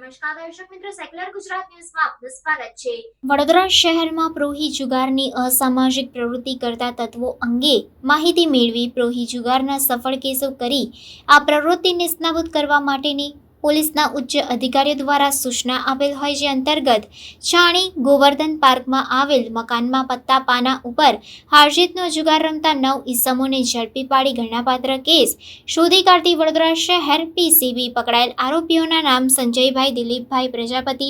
નમસ્કાર દર્શક મિત્રો સેક્યુલર ગુજરાત ન્યૂઝમાં આપનું સ્વાગત છે. વડોદરા શહેરમાં પ્રોહી જુગારની અસામાજિક પ્રવૃત્તિ કરતા તત્વો અંગે માહિતી મેળવી પ્રોહી જુગારના સફળ કેસો કરી આ પ્રવૃત્તિ નિષ્ણાબૂદ કરવા માટેની પોલીસના ઉચ્ચ અધિકારીઓ દ્વારા સૂચના આપેલ હોય જે અંતર્ગત છાણી ગોવર્ધન પાર્કમાં આવેલ મકાનમાં પત્તા પાના ઉપર હારજીતનો જુગાર રમતા નવ ઈસમોને ઝડપી પાડી ગણનાપાત્ર કેસ શોધી કાઢતી વડોદરા શહેર પીસીબી પકડાયેલ આરોપીઓના નામ સંજયભાઈ દિલીપભાઈ પ્રજાપતિ,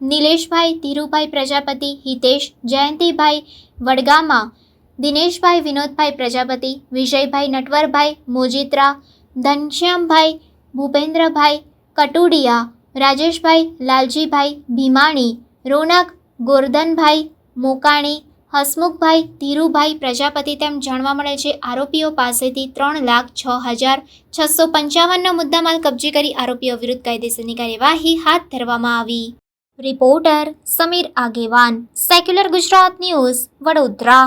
નિલેશભાઈ ધીરુભાઈ પ્રજાપતિ, હિતેશ જયંતિભાઈ વડગામા, દિનેશભાઈ વિનોદભાઈ પ્રજાપતિ, વિજયભાઈ નટવરભાઈ, મોજીત્રા, ધનશ્યામભાઈ, ભૂપેન્દ્રભાઈ કટુડિયા, રાજેશભાઈ, લાલજીભાઈ, ભીમાણી, રોનક, ગોરધનભાઈ, મોકાણી, હસમુખભાઈ, ધીરુભાઈ પ્રજાપતિ તેમ જાણવા મળે છે. આરોપીઓ પાસેથી ત્રણ લાખ છ હજાર છસો પંચાવનનો મુદ્દામાલ કબજે કરી આરોપીઓ વિરુદ્ધ કાયદેસરની કાર્યવાહી હાથ ધરવામાં આવી. Reporter Sameer Agewan. Secular Gujarat news Vadodara.